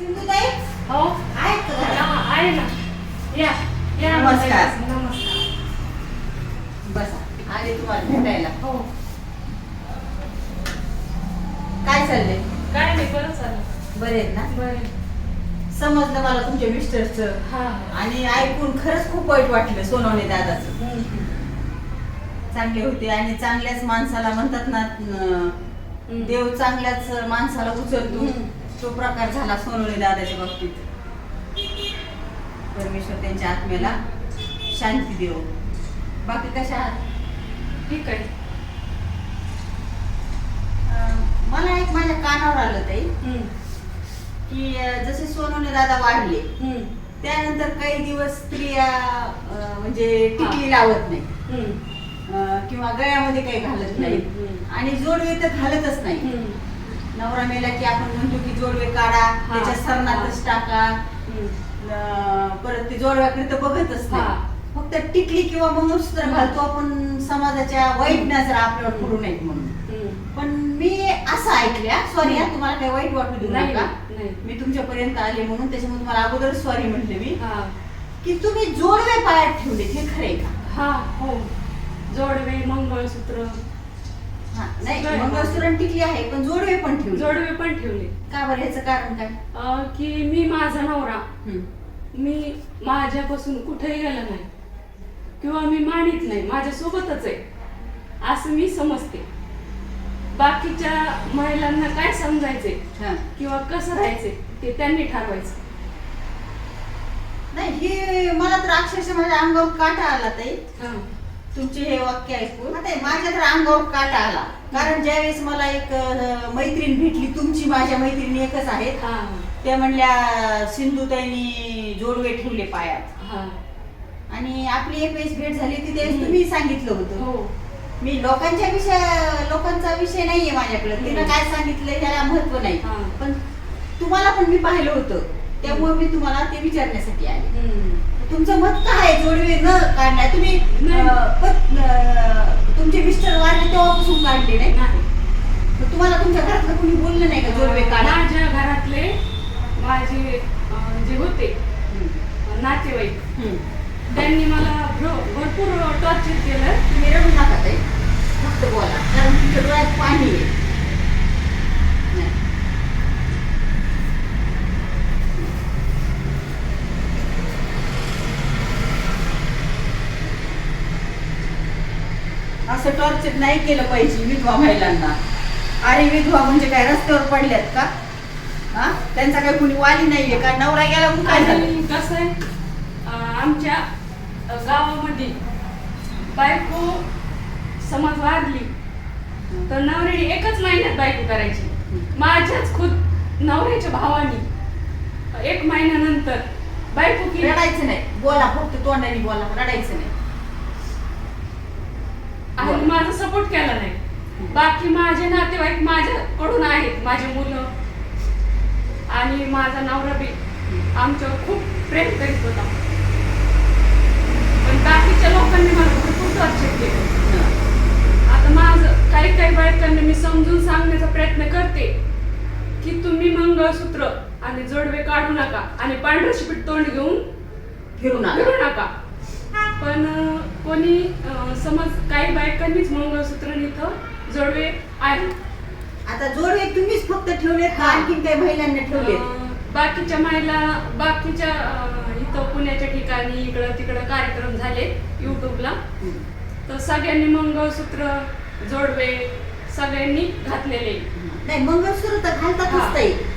सिंधुताई हो. आहेत का? घरात? हा, आहे ना. या या. नमस्कार. नमस्कार. बसा. आले तुम्हाला भेटायला. हो. काय चाललंय? काय नाही बरं चालेल बरे आहेत ना? बरं समजलं मला तुमच्या मिस्टरचं. हा. आणि ऐकून खरंच खूप वाईट वाटलं सोनवणे दादाचं. हम्म. चांगले होते आणि चांगल्याच माणसाला म्हणतात ना. देव चांगल्याच माणसाला उचलतो. हम्म. तो प्रकार झाला सोनवणे दादाच्या बाबतीत. परमेश्वर त्यांच्या आत्म्याला शांती देव. बाकी कशा आहात? ठीक आहे. मला एक माझ्या कानावर आलं ताई. की जसे सोनवणे दादा वाढले. त्यानंतर काही दिवस स्त्रिया म्हणजे टिकली लावत नाही. किंवा गळ्यामध्ये काही घालत नाही. आणि जोडवे तर घालतच नाही. नवरा मेला की आपण म्हणतो की जोडवे काढा त्याच्या सरणातच टाका. परत ते जोडव्याकडे तर बघतच नाही. फक्त टिकली किंवा मंगळसूत्र घालतो आपण समाजाच्या वाईट नजर आपल्यावर पडू नयेत म्हणून. पण मी असं ऐकल्या सॉरी हा तुम्हाला काही वाईट वाटू देऊ नाही नका. नाही. मी तुमच्यापर्यंत आले म्हणून त्याच्यामुळे तुम्हाला अगोदर सॉरी म्हटले मी. हा. की तुम्ही जोडवे पायात ठेवले हे खरे का? हा हो. जोडवे मंगळसूत्र हा, नाही आहे. मंगळसूत्र टिकली आहे पण जोडवे पण ठेवले. जोडवे पण ठेवले. का बरं याचं कारण काय? अं, की मी माझा नवरा हम्म. मी माझ्यापासून कुठेही गेला नाही. किंवा मी मानित नाही माझ्या सोबतच आहे. असं मी समजते. बाकीच्या महिलांना काय समजायचे हा. किंवा कसं राहायचे ते त्यांनी ठरवायचं. नाही हे मला तर अक्षरशः माझ्या अंगावर काटा आला ताई. हा. तुमचे हे वाक्य ऐकून. आता माझ्या तर अंगावर काटा आला. कारण ज्यावेळेस मला एक अं, मैत्रीण भेटली तुमची माझ्या मैत्रिणी एकच आहेत. हा. त्या म्हणल्या सिंधुताईनी जोडवे ठेवले पायात. हा. आणि आपली एक वेळेस भेट झाली होती त्यावेळेस तुम्ही सांगितलं होतं. हो. मी लोकांच्या विषय लोकांचा विषय नाहीये माझ्याकडे. तिनं काय सांगितलं त्याला महत्त्व नाही. हा. पण तुम्हाला पण मी पाहिलं होतं. त्यामुळे मी तुम्हाला ते विचारण्यासाठी आले. हम्म. तुमचं मत काय आहे? जोडवे न काढण्यात तुम्ही नाही. अं, तुमचे मिस्टर वारले काढले नाही. मग तुम्हाला तुमच्या घरातलं कोणी बोललं नाही का जोडवे काढा माझ्या घरातले माझे अं, जे होते हम्म. नातेवाईक हम्म. त्यांनी मला भर- भरपूर टॉर्चर केलं तुम्ही रडू नका ताई फक्त बोला कारण तुमच्या डोळ्यात पाणी आहे नाही. असं टॉर्चर नाही केलं पाहिजे विधवा महिलांना. अरे विधवा म्हणजे काय? रस्त्यावर पडल्यात का? हा? त्यांचा काही कुणी वाली नाहीये का? नवरा गेला म्हणून काय झालं? आणि कसं आहे? अं, आमच्या गावामध्ये बायको समज वारली तर नवऱ्याने एकच महिन्यात बायको करायची. माझ्याच खुद नवऱ्याच्या भावानी एक महिन्यानंतर बायको केली. रडायचं नाही. बोला फक्त तोंडाने बोला रडायचं नाही. आणि माझा सपोर्ट केला नाही. बाकी माझे नातेवाईक माझ्याकडून आहेत माझे मुलं. आणि माझा नवरा बी. आमच्यावर खूप प्रेम करीत होता. पण बाकीच्या लोकांनी मला भरपूर टॉर्चर केलं. आता माझं काही काही बायकांना मी समजून सांगण्याचा प्रयत्न करते की तुम्ही मंगळसूत्र आणि जोडवे काढू नका आणि पांढरं शिपीट तोंड घेऊन फिरून आला फिरू नका. पण कोणी समज काही बायकांनीच मंगळसूत्र इथं जोडवे आहे आता जोडवे तुम्हीच फक्त ठेवले का. आणखीन काही महिलांनी ठेवले बाकीच्या महिला बाकीच्या इथं पुण्याच्या ठिकाणी इकडं तिकडं कार्यक्रम झाले युट्यूबला तर सगळ्यांनी मंगळसूत्र जोडवे सगळ्यांनी घातलेले नाही मंगळसूत्र तर घालतातच हा.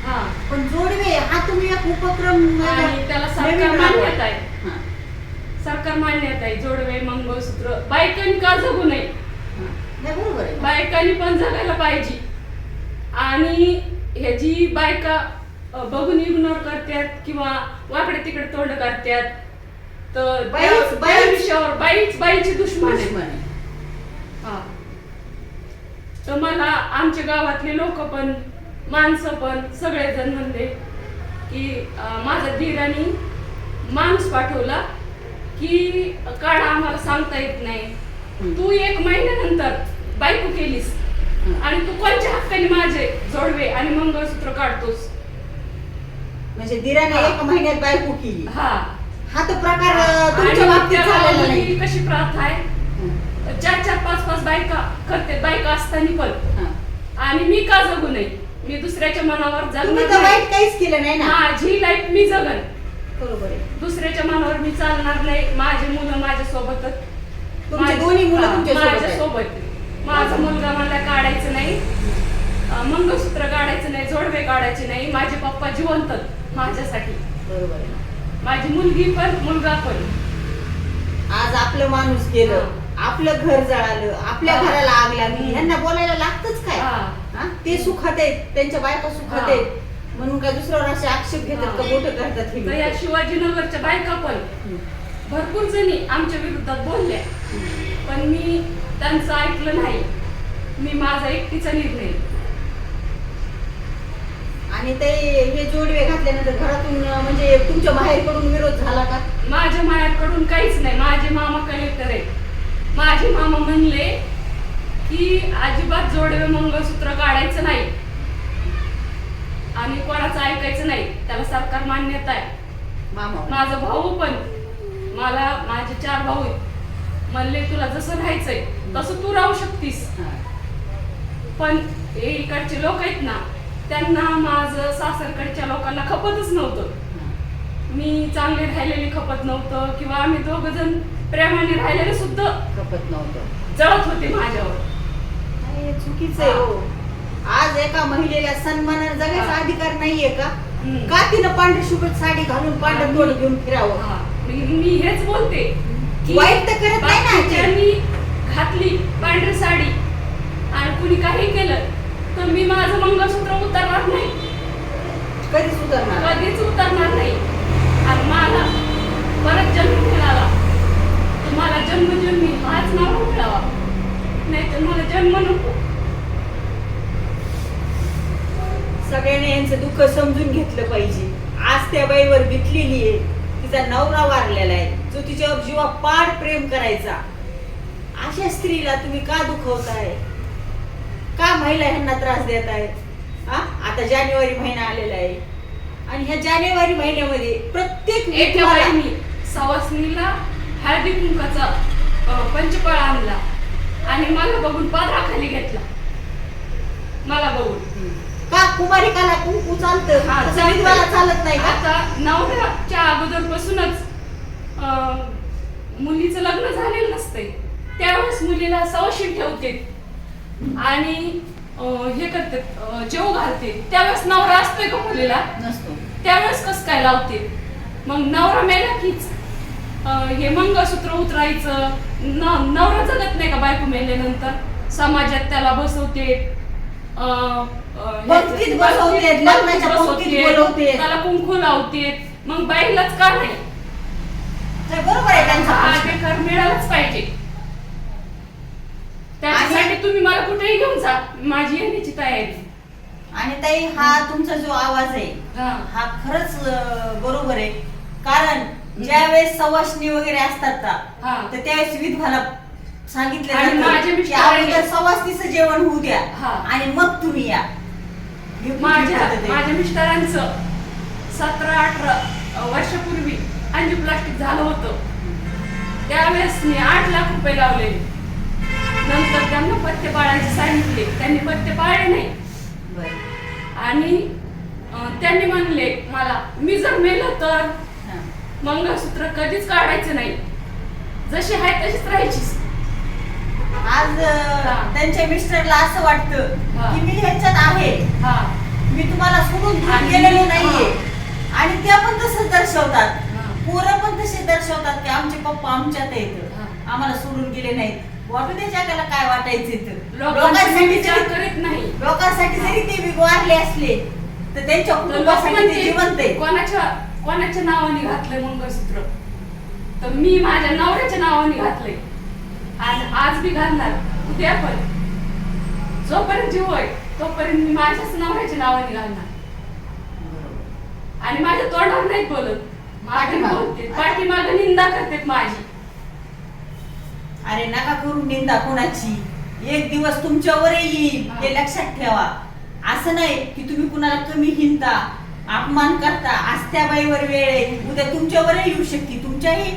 हा पण जोडवे हा तुम्ही एक उपक्रम त्याला मान्यता. आहे. सरकार मान्यता आहे जोडवे मंगळसूत्र बायकांनी का जगू नये. नाही बरोबर आहे बायकांनी पण जगायला पाहिजे आणि ह्याची बायका बघून इग्नोर करतात किंवा वाकडे तिकडे तोंड करतात तर बाईच- बाईच- विषयावर बाईच बाईची दुश्मन आहे. हा. तर मला आमच्या गावातले लोक पण माणसं पण सगळेजण म्हणले की माझा धीराने माणूस पाठवला की काढा आम्हाला सांगता येत नाही. तू एक महिन्यानंतर बायको केलीस. आणि तू कोणत्या हक्काने माझे जोडवे आणि मंगळसूत्र काढतोस म्हणजे दिराने हा. एक महिन्यात बायको केली हा हा तर प्रकार तुमच्या बाबतीत झालेला नाही कशी प्रथा आहे हं. चार चार पाच पाच बायका करते बायका असताना पण हा. आणि मी का जगू नये मी दुसऱ्याच्या मनावर जगणार. वाईट काहीच केलं नाही ना माझी लाईफ मी जगन बरोबर आहे. दुसऱ्याच्या मनावर मी चालणार नाही. माझी मुलं माझ्या सोबतच तुमची दोन्ही मुलं तुमच्यासोबत माझ्या आहेत. सोबत माझा मुलगा मला काढायचं नाही. अं, मंगळसूत्र काढायचं नाही जोडवे काढायचे नाही. माझे पप्पा जिवंत माझ्यासाठी. बरोबर आहे. माझी मुलगी पण मुलगा पण. आज आपलं माणूस गेलं आपलं घर जळालं आपल्या हा. घराला आग लागली. ह्यांना बोलायला लागतच काय? हा. हा? ते सुखात आहेत त्यांच्या बायका सुखात हा. आहेत. म्हणून काय दुसऱ्यावर असे आक्षेप घेतात. का बोट करतात तर या. शिवाजीनगरच्या बायका पण. भरपूर जणी आमच्या विरोधात बोलल्या पण मी त्यांचं ऐकलं नाही मी माझा एकटीचा निर्णय आणि ते हे जोडवे घातल्यानंतर घरातून म्हणजे तुमच्या बाहेरकडून विरोध झाला का माझ्या मायाकडून काहीच नाही माझे मामा कलेक्टर आहेत माझे मामा म्हणले की अजिबात जोडवे मंगळसूत्र काढायचं नाही आणि कोणाचं ऐकायचं नाही त्याला सरकार मान्यता आहे. माझा भाऊ पण मला माझे चार भाऊ म्हणले तुला जसं राहायचंय तसं तू राहू शकतीस. पण हे इकडचे लोक आहेत ना त्यांना माझं सासरकडच्या लोकांना खपतच नव्हतं. मी चांगली राहिलेली खपत नव्हतं किंवा आम्ही दोघ जण प्रेमाने राहिलेले सुद्धा खपत नव्हतं. जळत होते माझ्यावर. चुकीचं आहे हो. आज एका महिलेला सन्मानाने जगायचा. अधिकार नाहीये का. का तिनं पांढरी शुभ्र साडी घालून पांढरं तोंड घेऊन फिरावं. मी मी हेच बोलते की वाईट तर करत नाही ना ती. बाकीच्यांनी घातली पांढरी साडी आणि कुणी काही केलं तर मी माझं मंगळसूत्र उतरणार नाही. कधी सुधारणार? कधीच उतरणार नाही. आणि मला परत जन्म मिळाला तर मला जन्मजन्मी हाच नाव मिळावा नाही तर मला जन्म नको. सगळ्यांनी यांचं दुःख समजून घेतलं पाहिजे. आज त्या बाईवर बितलेली आहे. तिचा नवरा वारलेला आहे. जो तिच्यावर जीवा पाड प्रेम करायचा. अशा स्त्रीला तुम्ही का दुखवताय? का महिला ह्यांना त्रास देत आहे हा? आता जानेवारी महिना आलेला आहे. आणि ह्या जानेवारी महिन्यामध्ये प्रत्येक बाईनी सवासनीला हळदी कुंकाचा अं, पंचफळ आणला. आणि मला बघून पादराखाली घेतला. मला बघून. का कुमारिकाला कुंकू चालतं. हा, तसं चालतंय. विधवाला चालत नाही का? आता नवऱ्याच्या अगोदरपासूनच अं, मुलीचं लग्न झालेलं नसतंय. त्यावेळेस मुलीला सवशील ठेवते. आणि अं, हे करते अं, जेव घालते. त्यावेळेस नवरा असतोय का मुलीला? नसतो. त्यावेळेस कस काय लावते? मग नवरा मेला कीच. अं, हे मंगळसूत्र उतरायचं. न- नवरा जगत नाही का बायको मेल्यानंतर? समाजात त्याला बसवते. पंक्तीत लग्नाच्या पंक्तीत. त्याला कुंकू लावते मग बाईलाच का नाही? बरोबर आहे त्यांचा मिळालाच पाहिजे. त्याच्यासाठी तुम्ही मला कुठेही घेऊन जा. माझी येण्याची तयारी. आणि ताई हा तुमचा जो आवाज आहे हा. खरंच बरोबर आहे. कारण ज्यावेळेस सवासणी वगैरे असतात हा. तर त्यावेळेस विधवाला सांगितलं आणि माझे अगोदर सवासणीचं जेवण होऊ द्या हा. आणि मग तुम्ही या ही कुठली माझ्या पद्धत आहे? माझ्या मिस्टरांचं सतरा अठरा वर्षापूर्वी प्लास्टिक झालं होतं त्यावेळेस मी आठ लाख रुपये लावलेले नंतर त्यांना पत्ते पाळायचे सांगितले त्यांनी पत्ते पाळले नाही बरं. आणि अं, त्यांनी म्हणले मला मी जर मेलं तर हा. मंगळसूत्र कधीच काढायचं नाही जशी आहे तशीच राहायचीच आज. त्यांच्या मिस्टरला असं वाटतं. की मी ह्याच्यात आहे. हा. मी तुम्हाला सोडून गेलेलो नाहीये. आणि त्या पण तसंच दर्शवतात. पोरं पण तसे दर्शवतात की आमचे पप्पा आमच्यात आहेत. आम्हाला सोडून गेले नाहीत. वाटू दे जगाला काय वाटायचं लोकांसाठी करीत नाही. लोकांसाठी जरी ते बी वारले असले तर त्यांच्या कुटुंबासाठी ते जिवंत आहे कोणाच्या कोणाच्या नावाने घातलंय मंगळसूत्र? तर मी माझ्या नवऱ्याच्या नावाने घातलंय. आणि आज बी घालणार. उद्या पण. जोपर्यंत जीव आहे तोपर्यंत मी माझ्याच नवऱ्याच्या नावाने घालणार. आणि माझ्या तोंडावर नाही बोलत. मागे. बोलते. पाठीमागे निंदा करते माझी. अरे नका करू निंदा कोणाची. एक दिवस तुमच्यावर येईल हा. लक्षात ठेवा. असं नाही की तुम्ही कुणाला कमी हिंता अपमान करता. आज त्या बाईवर वेळ आहे. उद्या तुमच्यावरही येऊ शकते. तुमच्याही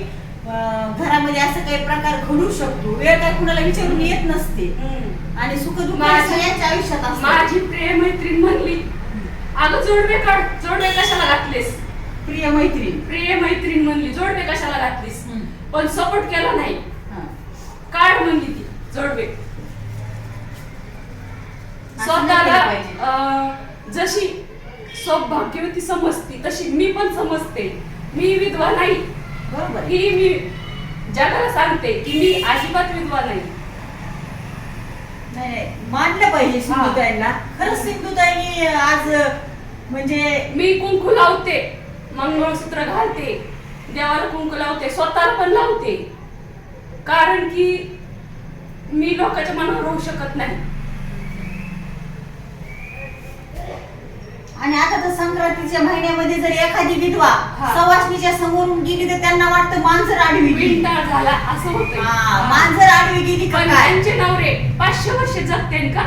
घरामध्ये असं काही प्रकार घडू शकतो. वेळ काय कुणाला विचारून येत नसते. आणि सुख दुःख सगळ्यांच्या आयुष्यात माझी प्रिय मैत्रीण म्हणली अगं जोडवे काढ. जोडवे कशाला घातलीस? प्रिय मैत्रीण प्रिय मैत्रीण म्हणली जोडवे कशाला घातलीस. पण सपोर्ट केला नाही. काढ म्हणली ती? जोडवे. स्वतःला जशी सौभाग्यवती समजती तशी मी पण समजते. मी विधवा नाही. बरोबर आहे. ही मी जगाला सांगते की मी अजिबात विधवा नाही. नाही नाही. मानलं पाहिजे सिंधुताईंना. खरंच सिंधुताईंनी आज म्हणजे मी कुंकू लावते मंगळसूत्र घालते देवाला कुंकू लावते स्वतःला पण लावते. कारण की मी लोकांच्या मनावर राहू शकत नाही. आणि आता तर संक्रांतीच्या महिन्यामध्ये जर एखादी विधवा. सवासणीच्या समोरून गेली तर त्यांना वाटतं मांजर आडवी गेली. विंटाळ झाला असं होतं हा, मांजर आडवी गेली का पण काय? त्यांचे नवरे पाचशे वर्ष जगते का?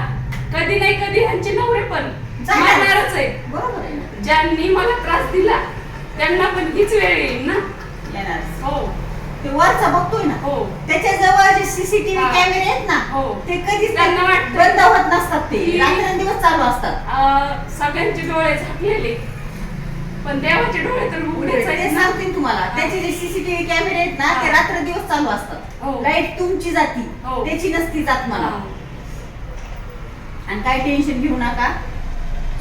कधी नाही कधी ह्यांचे नवरे पण. जाणार. मारणारच आहे. बरोबर आहे. ना? ज्यांनी मला त्रास दिला त्यांना पण हीच वेळ येईल ना? येणार हो. ते वरचा बघतोय ना हो त्याच्याजवळ जे सीसीटीव्ही हा. कॅमेरे आहेत ना हो. ते कधीच त्यांना वाटतं. बंद होत नसतात ते की- रात्रंदिवस चालू असतात अं, सगळ्यांचे डोळे झाकलेले पण देवाचे डोळे तर उघडेच ते आहेत ना. सांगते तुम्हाला हा. त्याचे जे सीसीटीव्ही कॅमेरे आहेत ना हा. ते रात्र दिवस चालू असतात हो. लाइट तुमची जाती हो. त्याची नसती जात मला हा. आणि काय टेन्शन घेऊ नका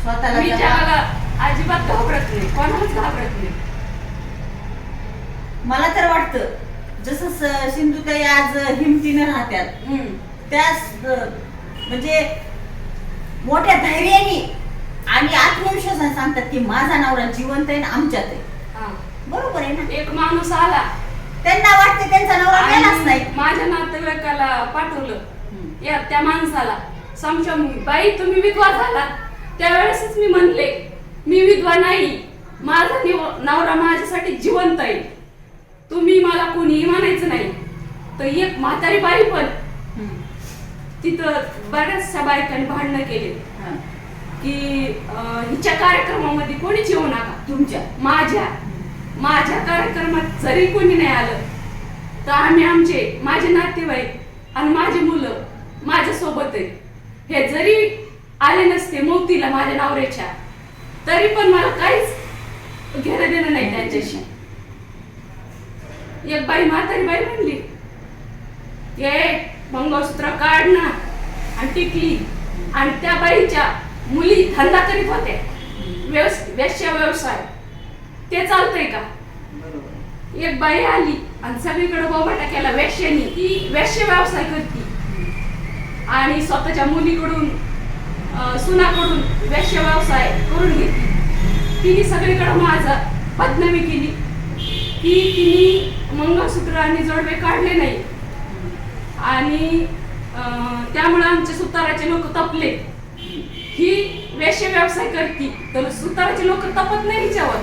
स्वतःला मी जरा- जगाला अजिबात घाबरत नाही कोणालाच घाबरत नाही मला तर वाटतं जसं सिंधुताई आज हिमतीनं राहत्यात. त्याच म्हणजे मोठ्या धैर्याने आणि आत्मविश्वासाने सांगतात की माझा नवरा जिवंत आहे आणि आमच्यात आहे. हा. बरोबर आहे ना? एक माणूस आला. त्यांना वाटते त्यांचा नवरा मेलाच नाही. माझ्या नातेवाईकाला पाठवलं. या त्या माणसाला. समशम बाई तुम्ही विधवा झाला त्यावेळेसच मी म्हणले मी विधवा नाही. माझा निव- नवरा माझ्यासाठी जिवंत आहे. तुम्ही मला कोणीही म्हणायचं नाही. तर एक म्हातारी बाई पण. तिथं बऱ्याचशा बायकांनी भांडणं केले. की हिच्या कार्यक्रमामध्ये कोणीच येऊ नका? तुमच्या माझ्या. माझ्या कार्यक्रमात जरी कोणी नाही आलं तर आम्ही आमचे माझे नातेवाईक आणि माझी मुलं माझ्या सोबत आहे. हे जरी आले नसते मौतीला माझ्या नवऱ्याच्या तरी पण मला काहीच घेणं देणं नाही त्यांच्याशी. एक बाई म्हातारी बाई म्हणली ये मंगळसूत्र काढ ना आणि टिकली. आणि त्या बाईच्या मुली धंदा करीत होत्या. व्यवस वेश्या व्यवसाय. ते चालतंय का? एक बाई आली आणि सगळीकडे बोबाटा केला वेश्यानी. ती वेश्या व्यवसाय करते. आणि स्वतःच्या मुलीकडून सुनाकडून वेश्या व्यवसाय करून घेतली तिने सगळीकडे माझा बदनामी केली. की तिने मंगळसूत्र आणि जोडवे काढले नाही. आणि त्यामुळे आमचे सुताराचे लोक तपले. ही वेश्या व्यवसाय करते. तर सुताराचे लोक तपत नाही हिच्यावर.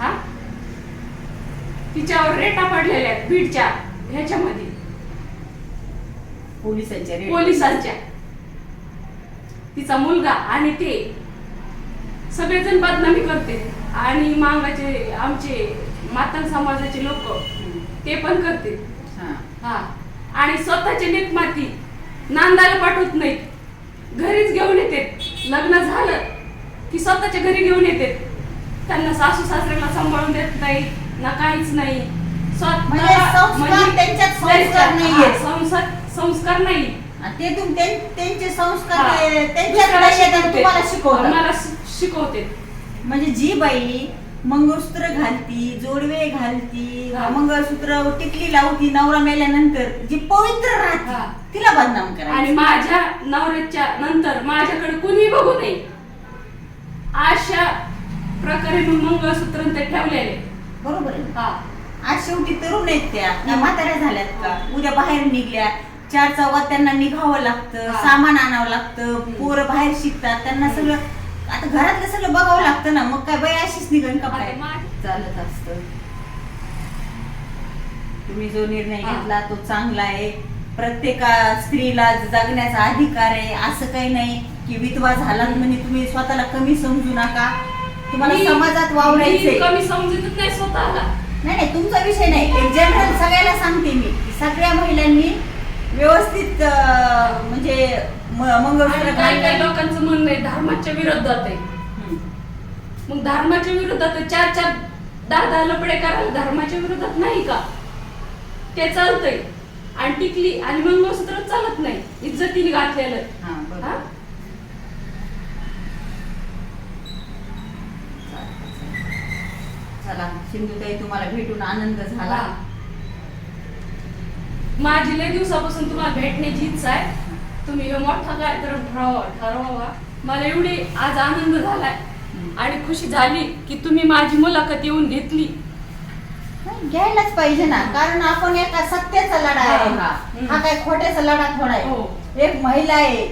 हा? तिच्यावर रेटा पडलेल्या आहेत बीडच्या ह्याच्यामध्ये. पोलिसांच्या पोलिसांच्या. तिचा मुलगा आणि ते. सगळेजण बदनामी करते. आणि मांगाचे आमचे मातन समाजाचे लोक. ते पण करते हा. आणि स्वतःचे नीतमाती नांदायला पाठवत नाहीत. घरीच घेऊन येते. लग्न झालं की स्वतःच्या घरी घेऊन येते. त्यांना सासू सासऱ्याला सांभाळून देत नाही ना काहीच नाही. म्हणजे संस्कार म्हणजे संस्कार नाही. ते त्यांचे संस्कार मला शिकवते. म्हणजे जी बाई मंगळसूत्र घालती जोडवे घालती हा. मंगळसूत्र टिकली लावती नवरा मेल्यानंतर जी पवित्र हा. राहते तिला बदनाम आणि करा माझ्या नवऱ्याच्या नंतर माझ्याकडे कुणी बघू नये अशा प्रकारे मी मंगळसूत्र ते ठेवलेले बरोबर आहे हा आज शेवटी तरुण आहेत त्या. म्हाताऱ्या झाल्यात का उद्या बाहेर निघल्या चार चौघात त्यांना निघावं लागतं हा. सामान आणावं लागतं पोरं बाहेर शिकतात त्यांना. सगळं आता घरातलं सगळं बघावं लागतं ना मग काय बाई निघन का बाहेर? चालत असत. तुम्ही जो निर्णय. घेतला तो चांगला आहे. प्रत्येका स्त्रीला जगण्याचा अधिकार आहे. असं काही नाही की विधवा झालात म्हणजे तुम्ही स्वतःला कमी समजू नका. तुम्हाला समाजात मी वावरायचंय. कमी समजतच नाही स्वतःला. नाही नाही तुमचा विषय नाही. एक जनरल सगळ्याला सांगते मी. सगळ्या महिलांनी व्यवस्थित म्हणजे म- मंगळसूत्र आणि काही काही लोकांचं म्हणणं आहे धर्माच्या विरोधात आहे. मग धर्माच्या विरोधात. चार चार दहा दहा लपडे करायला धर्माच्या विरोधात नाही का ते चालतंय आणि टिकली आणि मंगळसूत्र चालत नाही इज्जतीने घातलेलं हा? चला सिंधुताई तुम्हाला भेटून आनंद झाला. माझी लय दिवसापासून तुम्हाला भेटण्याची इच्छा आहे तुम्ही मोठा कार्यक्रम ठरवा ठरवावा मला एवढी आज आनंद झालाय. आणि खुशी झाली की तुम्ही माझी मुलाखत येऊन घेतली नाही, घ्यायलाच पाहिजे ना कारण आपण एका सत्याचा लढा आहे हा. हा काय खोट्याचा लढा थोडा हो. आहे एक महिला आहे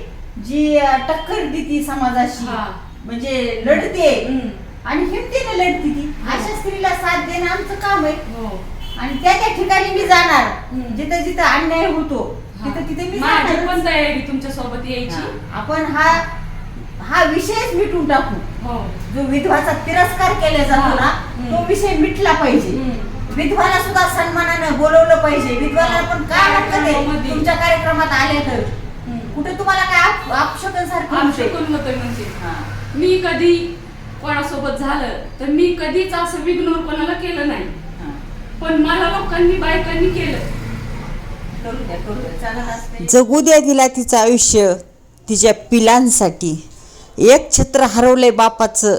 जी अं, टक्कर देती समाजाशी हा. म्हणजे लढते हम्म. आणि हिमतीने लढती ती अशा स्त्रीला साथ देणं आमचं काम आहे हो आणि त्या त्या ठिकाणी मी जाणार हम्म. जिथं जिथं अन्याय होतो तिथं तिथे मी माझी जाणारच. पण तयारी तुमच्यासोबत यायची हा. आपण हा हा विषयच मिटून टाकू हो जो विधवाचा तिरस्कार केला जातो हा. ना. तो विषय मिटला पाहिजे. विधवाला सुद्धा सन्मानानं बोलवलं पाहिजे विधवाला पण काय वाटतं. तुमच्या कार्यक्रमात आले तर. कुठे तुम्हाला काय आप- अपशकनसारखं होतंय? आपशिकून होतंय म्हणजे हा. मी कधी कोणासोबत झालं तर मी कधीच असं विग्नोर कोणाला केलं नाही हा. पण मला लोकांनी बायकांनी केलं जगू द्या तिला तिचं आयुष्य तिच्या पिलांसाठी एक छत्र हरवलंय बापाचं.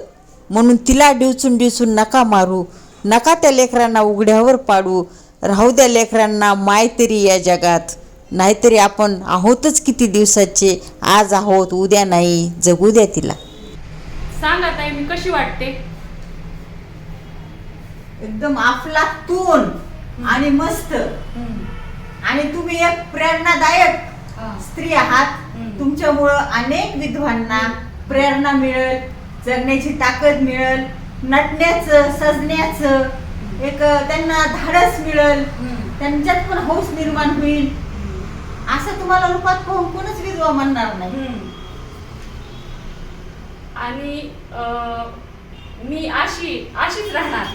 म्हणून तिला डिवचून डिवचून नका मारू. नका त्या लेकरांना उघड्यावर पाडू. राहू द्या लेकरांना माय तरी या जगात. नाहीतरी आपण आहोतच किती दिवसाचे. आज आहोत उद्या नाही. जगू द्या तिला. सांगा ताई मी कशी वाटते? एकदम अफलातून आणि मस्त. आणि तुम्ही एक प्रेरणादायक स्त्री आहात. तुमच्यामुळं अनेक विधवांना प्रेरणा मिळेल जगण्याची ताकद मिळेल नटण्याचं सजण्याचं एक त्यांना धाडस मिळेल त्यांच्यात पण हौस निर्माण होईल. असं तुम्हाला रूपात पाहून कोणच विधवा म्हणणार नाही. आणि मी अशी अशीच राहणार.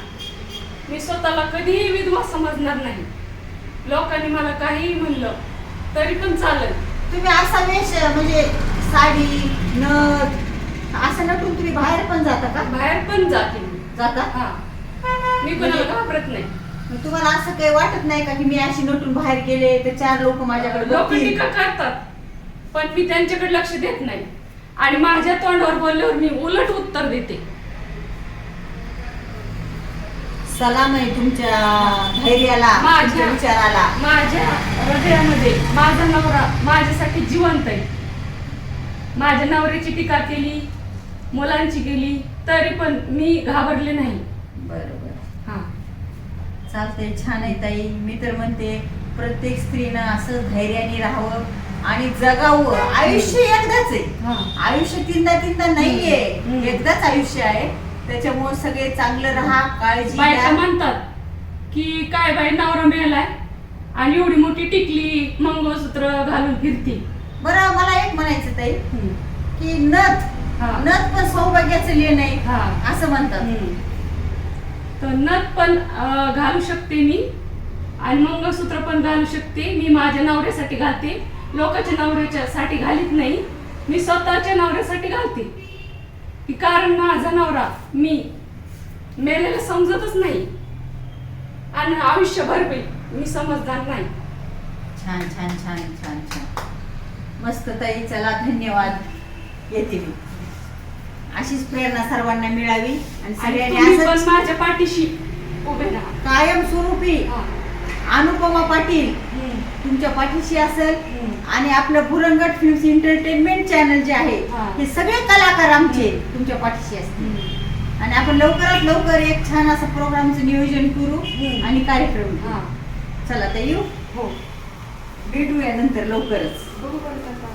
मी स्वतःला कधीही विधवा समजणार नाही. लोकांनी मला काहीही म्हणलं तरी पण चालेल. तुम्ही असा वेश म्हणजे साडी नथ असं नटून तुम्ही बाहेर पण जाता का? बाहेर पण जाते मी. जाता? हा. मी कोणाला घाबरत नाही. मग तुम्हाला असं काही वाटत नाही का की मी अशी नटून बाहेर गेले तर चार लोक माझ्याकडे लोक बघतील? टीका करतात पण मी त्यांच्याकडे लक्ष देत नाही. आणि माझ्या तोंडावर बोलल्यावर मी उलट उत्तर देते. सलाम आहे तुमच्या धैर्याला माझ्या- तुमच्या विचाराला. माझ्या हृदयामध्ये माझा नवरा माझ्यासाठी जिवंत आहे. माझ्या नवऱ्याची टीका केली मुलांची केली तरी पण मी घाबरले नाही. बरोबर. हा. चालतंय छान आहे ताई. मी तर म्हणते प्रत्येक स्त्रीनं असं धैर्याने राहावं आणि जगावं. आयुष्य एकदाच आहे. आयुष्य तीनदा तीनदा नाहीये. एकदाच आयुष्य आहे. त्याच्यामुळे सगळे चांगलं राहा काळजी म्हणतात की काय बाई नवरा मिळालाय आणि एवढी मोठी टिकली मंगळसूत्र घालून फिरती. बरं मला एक म्हणायचं ताई की नथ हा. नथ पण सौभाग्याचं लेण आहे हा. असं म्हणतात. तर नथ पण घालू शकते मी आणि मंगळसूत्र पण घालू शकते. मी माझ्या नवऱ्यासाठी घालते. लोकांच्या नवऱ्याच्या साठी घालीत नाही. मी स्वतःच्या नवऱ्यासाठी घालते. की कारण माझा नवरा मी मेलेला समजतच नाही. आणि आयुष्यभर मी समजदार नाही. छान छान छान छान छान. मस्त ताई चला धन्यवाद येते मी अशीच प्रेरणा सर्वांना मिळावी आणि आणि सगळ्यांनी तुम्ही पण असंच माझ्या पाठीशी उभे राहा कायमस्वरूपी. अनुपमा पाटील हम्म. तुमच्या पाठीशी असेल हम्म. आणि आपलं पुरंगट फिल्म्स एंटरटेनमेंट चॅनल जे आहे हा. हे सगळे कलाकार आमचे तुमच्या पाठीशी असतील. आणि आपण लवकरात लवकर एक छान असं प्रोग्रामचं नियोजन करू हम्म. आणि कार्यक्रम हा. चला तर येऊ हो भेटूया नंतर लवकरच どうもありがとう